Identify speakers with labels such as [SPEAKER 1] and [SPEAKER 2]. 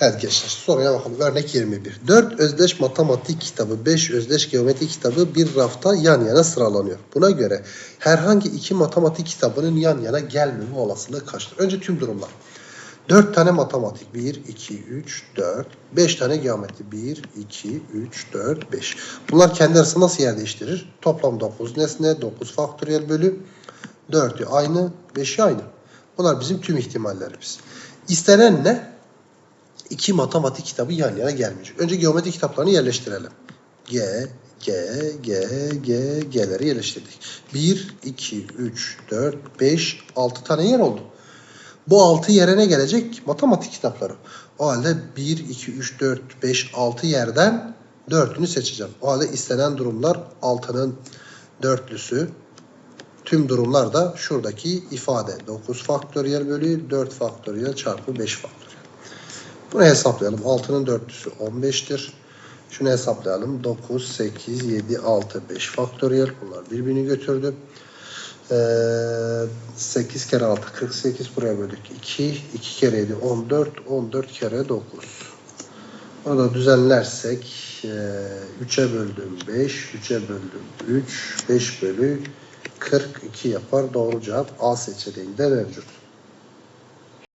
[SPEAKER 1] Evet gençler soruya bakalım. Örnek 21. 4 özdeş matematik kitabı, 5 özdeş geometri kitabı bir rafta yan yana sıralanıyor. Buna göre herhangi iki matematik kitabının yan yana gelmeme olasılığı kaçtır? Önce tüm durumlar. 4 tane matematik. 1, 2, 3, 4. 5 tane geometri. 1, 2, 3, 4, 5. Bunlar kendi arasında nasıl yer değiştirir? Toplam 9 nesne, 9 faktöriyel bölü 4'ü aynı, 5'i aynı. Bunlar bizim tüm ihtimallerimiz. İstenen ne? İki matematik kitabı yan yana gelmeyecek. Önce geometri kitaplarını yerleştirelim. G, G, G, G, G'leri yerleştirdik. 1, 2, 3, 4, 5, 6 tane yer oldu. Bu 6 yere ne gelecek? Matematik kitapları. O halde 1, 2, 3, 4, 5, 6 yerden 4'ünü seçeceğim. O halde istenen durumlar 6'nın dörtlüsü. Tüm durumlar da şuradaki ifade. 9 faktöriyel bölü 4 faktöriyel çarpı 5 faktöriyel. Bunu hesaplayalım. 6'nın dörtlüsü 15'tir. Şunu hesaplayalım. 9, 8, 7, 6, 5 faktöriyel. Bunlar birbirini götürdü. Ee, 8 kere 6, 48. Buraya böldük. 2, 2 kere 7, 14. 14 kere 9. Bunu da düzenlersek e, 3'e böldüm 5, 3'e böldüm 3, 5 bölü 42 yapar. Doğru cevap A seçeneğinde mevcut.